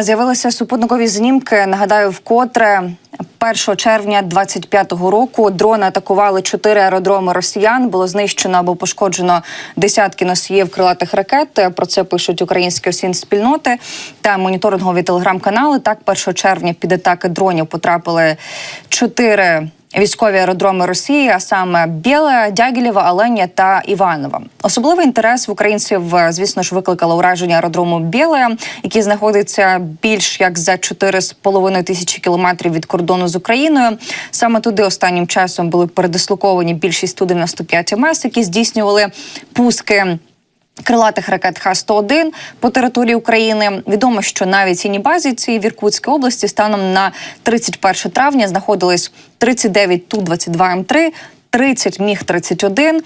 З'явилися супутникові знімки. Нагадаю, вкотре 1 червня 25-го року дрони атакували чотири аеродроми росіян. Було знищено або пошкоджено десятки носіїв крилатих ракет. Про це пишуть українські осінь спільноти та моніторингові телеграм-канали. Так, 1 червня під атаки дронів потрапили чотири. Військові аеродроми Росії, а саме Біле, Дягілєва, Аленя та Іванова. Особливий інтерес в українців, е, звісно ж, викликало ураження аеродрому Біле, який знаходиться більш як за 4,5 тисячі кілометрів від кордону з Україною. Саме туди останнім часом були передислоковані більшість 195 МС, які здійснювали пуски. Крилатих ракет Х-101 по території України відомо, що на авіаційній базі цієї в Іркутській області станом на 31 травня знаходились 39 Ту-22М3, 30 Міг-31,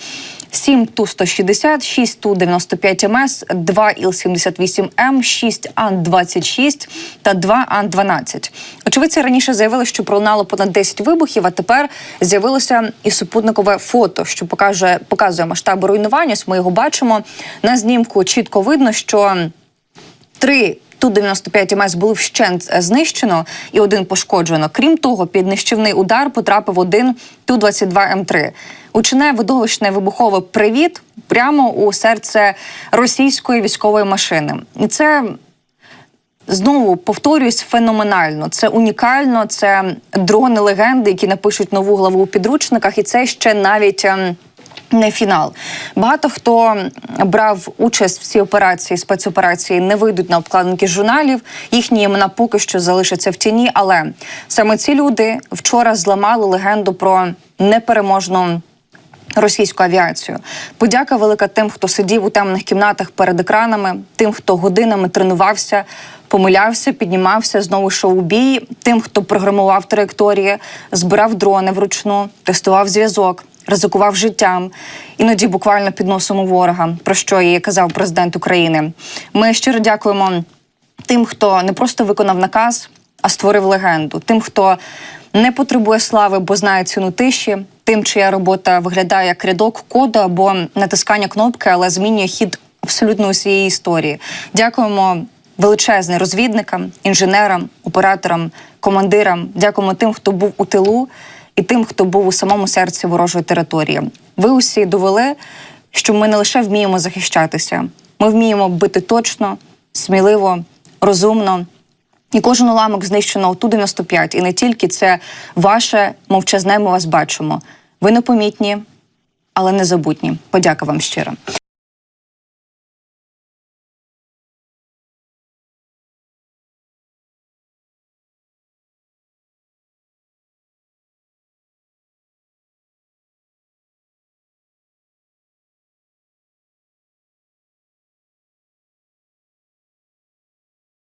7 Ту-160, 6 Ту-95МС, 2 Іл-78М, 6 Ан-26 та 2 Ан-12. Очевидці раніше заявили, що пролунало понад 10 вибухів, а тепер з'явилося і супутникове фото, що покаже, показує масштаби руйнування. Ось Ми його бачимо. На знімку чітко видно, що три Ту-95 МС були вщент е, знищено і один пошкоджено. Крім того, під нищівний удар потрапив один Ту-22М3. Учине видовищне вибухове привіт прямо у серце російської військової машини. І це знову повторююсь феноменально. Це унікально. Це дрони легенди, які напишуть нову главу у підручниках, і це ще навіть. ем, Не фінал. Багато хто брав участь в цій операції, спецоперації, не вийдуть на обкладинки журналів. Їхні імена поки що залишаться в тіні. Але саме ці люди вчора зламали легенду про непереможну російську авіацію. Подяка велика тим, хто сидів у темних кімнатах перед екранами, тим, хто годинами тренувався, помилявся, піднімався, знову йшов у бій, тим, хто програмував траєкторії, збирав дрони вручну, тестував зв'язок. Ризикував життям, іноді буквально під носом у ворога, про що і казав президент України. Ми щиро дякуємо тим, хто не просто виконав наказ, а створив легенду. Тим, хто не потребує слави, бо знає ціну тиші, тим, чия робота виглядає як рядок коду або натискання кнопки, але змінює хід абсолютно усієї історії. Дякуємо величезне розвідникам, інженерам, операторам, командирам. Дякуємо тим, хто був у тилу, і тим, хто був у самому серці ворожої території. Ви усі довели, що ми не лише вміємо захищатися, ми вміємо бити точно, сміливо, розумно. І кожен уламок знищено ту 95 І не тільки це ваше мовчазне. Ми вас бачимо. Ви непомітні, але незабутні. Подяка вам щиро.